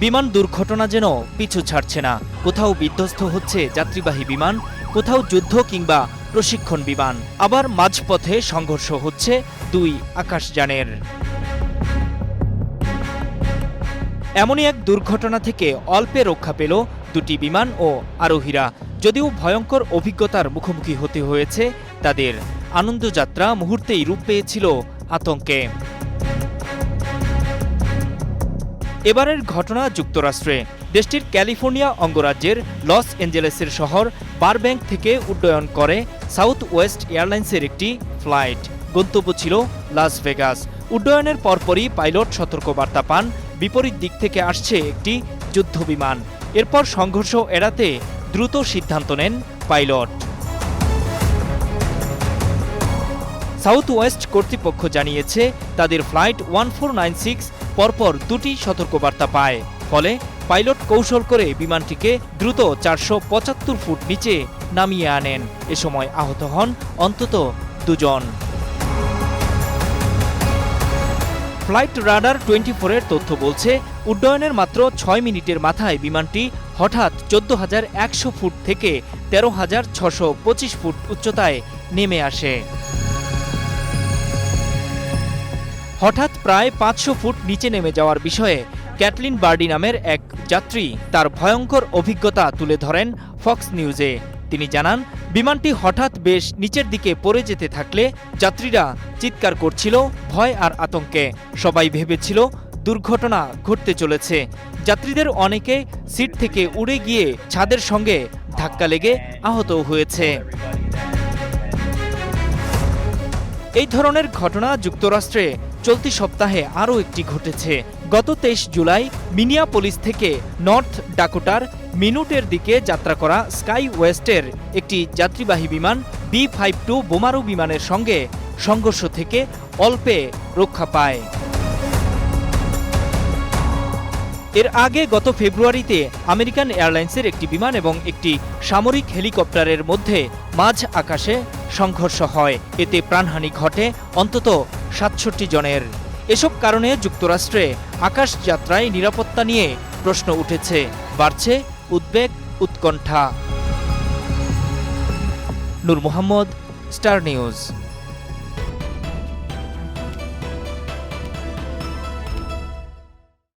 বিমান দুর্ঘটনা যেন পিছু ছাড়ছে না। কোথাও বিধ্বস্ত হচ্ছে যাত্রীবাহী বিমান, কোথাও যুদ্ধ কিংবা প্রশিক্ষণ বিমান। আবার মাঝপথে সংঘর্ষ হচ্ছে দুই আকাশযানের। এমনই এক দুর্ঘটনা থেকে অল্পে রক্ষা পেল দুটি বিমান ও আরোহীরা। যদিও ভয়ঙ্কর অভিজ্ঞতার মুখোমুখি হতে হয়েছে, তাদের আনন্দযাত্রা মুহূর্তেই রূপ পেয়েছিল আতঙ্কে। এবারের ঘটনা যুক্তরাষ্ট্রে। দেশটির ক্যালিফোর্নিয়া অঙ্গরাজ্যের লস অ্যাঞ্জেলেসের শহর বারব্যাংক থেকে উড্ডয়ন করে সাউথ ওয়েস্ট এয়ারলাইন্সের একটি ফ্লাইট। গন্তব্য ছিল লাস ভেগাস। উড্ডয়নের পরপরই পাইলট সতর্কবার্তা পান। বিপরীত দিক থেকে আসছে একটি যুদ্ধবিমান। এরপর সংঘর্ষ এড়াতে দ্রুত সিদ্ধান্ত নেন পাইলট। সাউথ ওয়েস্ট কর্তৃপক্ষ জানিয়েছে, তাদের flight one four nine six পরপর দুটি সতর্কবার্তা পায়। ফলে পাইলট কৌশল করে বিমানটিকে দ্রুত চারশো পঁচাত্তর ফুট নিচে নামিয়ে আনেন। এ সময় আহত হন অন্তত দুজন। ফ্লাইট রাডার টোয়েন্টি ফোরের তথ্য বলছে, উড্ডয়নের মাত্র ছয় মিনিটের মাথায় বিমানটি হঠাৎ চোদ্দ হাজার একশো ফুট থেকে তেরো হাজার ছশো পঁচিশ ফুট উচ্চতায় নেমে আসে। হঠাৎ প্রায় পাঁচশো ফুট নিচে নেমে যাওয়ার বিষয়ে ক্যাটলিন বার্ডি নামের এক যাত্রী তার ভয়ঙ্কর অভিজ্ঞতা তুলে ধরেন ফক্স নিউজে। তিনি জানান, বিমানটি হঠাৎ বেশ নিচের দিকে পড়ে যেতে থাকলে যাত্রীরা চিৎকার করছিল, ভয় আর আতঙ্কে। সবাই ভেবেছিল, দুর্ঘটনা ঘটতে চলেছে। যাত্রীদের অনেকে সিট থেকে উড়ে গিয়ে ছাদের সঙ্গে ধাক্কা লেগে আহত হয়েছে। এই ধরনের ঘটনা যুক্তরাষ্ট্রে চলতি সপ্তাহে আরও একটি ঘটেছে। গত তেইশ জুলাই মিনিয়াপোলিস থেকে নর্থ ডাকোটার মিনুটের দিকে যাত্রা করা স্কাই ওয়েস্টের একটি যাত্রীবাহী বিমান বি ফাইভ টু বোমারু বিমানের সঙ্গে সংঘর্ষ থেকে অল্পে রক্ষা পায়। এর আগে গত ফেব্রুয়ারিতে আমেরিকান এয়ারলাইন্সের একটি বিমান এবং একটি সামরিক হেলিকপ্টারের মধ্যে মাঝ আকাশে সংঘর্ষ হয়। এতে প্রাণহানি ঘটে অন্তত সাতষট্টি জনের। এসব কারণে যুক্তরাষ্ট্রে আকাশ যাত্রায় নিরাপত্তা নিয়ে প্রশ্ন উঠেছে। বাড়ছে উদ্বেগ, উৎকণ্ঠা। Noor Mohammad, star news.